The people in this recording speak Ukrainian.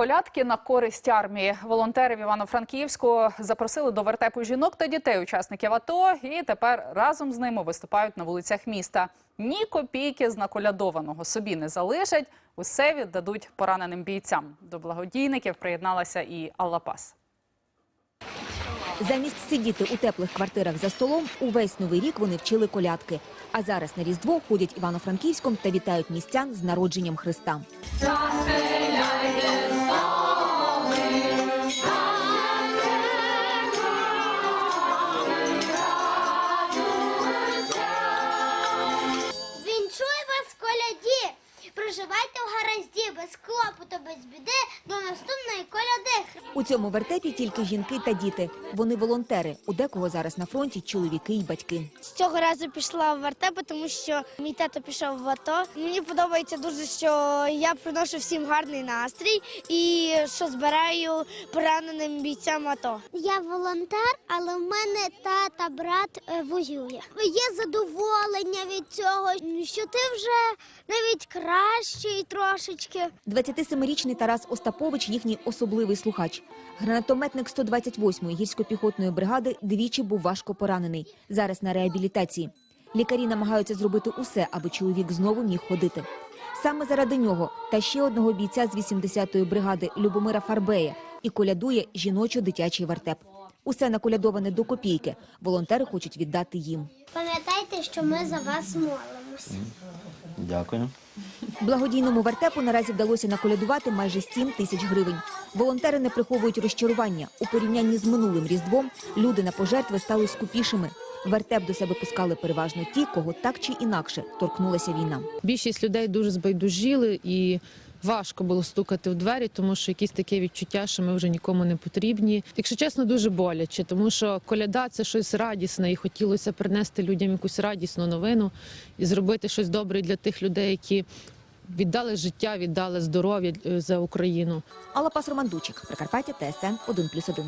Колядки на користь армії. Волонтери в Івано-Франківську запросили до вертепу жінок та дітей учасників АТО і тепер разом з ними виступають на вулицях міста. Ні копійки з наколядованого собі не залишать. Усе віддадуть пораненим бійцям. До благодійників приєдналася і Алла Пас. Замість сидіти у теплих квартирах за столом, увесь новий рік вони вчили колядки. А зараз на Різдво ходять Івано-Франківськом та вітають містян з народженням Христа. Проживайте в гаразді, без клопоту, без біди, до наступної коляди. У цьому вертепі тільки жінки та діти. Вони волонтери. У декого зараз на фронті чоловіки і батьки. З цього разу пішла в вертепи, тому що мій тато пішов в АТО. Мені подобається дуже, що я приношу всім гарний настрій і що збираю пораненим бійцям АТО. Я волонтер, але в мене тата, брат е, воює. Є задоволення від цього, що ти вже навіть кращий трошечки. 27-річний Тарас Остапович – їхній особливий слухач. Гранатометник 128-ї гірсько-піхотної бригади двічі був важко поранений. Зараз на реабілітації. Лікарі намагаються зробити усе, аби чоловік знову міг ходити. Саме заради нього та ще одного бійця з 80-ї бригади Любомира Фарбея і колядує жіночо-дитячий вертеп. Усе наколядоване до копійки. Волонтери хочуть віддати їм. Пам'ятайте, що ми за вас молимося. Дякую. Благодійному вертепу наразі вдалося наколядувати майже 7 тисяч гривень. Волонтери не приховують розчарування. У порівнянні з минулим різдвом люди на пожертви стали скупішими. Вертеп до себе пускали переважно ті, кого так чи інакше торкнулася війна. Більшість людей дуже збайдужили і важко було стукати в двері, тому що якесь таке відчуття, що ми вже нікому не потрібні. Якщо чесно, дуже боляче, тому що коляда це щось радісне, і хотілося принести людям якусь радісну новину і зробити щось добре для тих людей, які віддали життя, віддали здоров'я е, за Україну. Алла Пас Романдучик, Прикарпаття, ТСН 1+,1.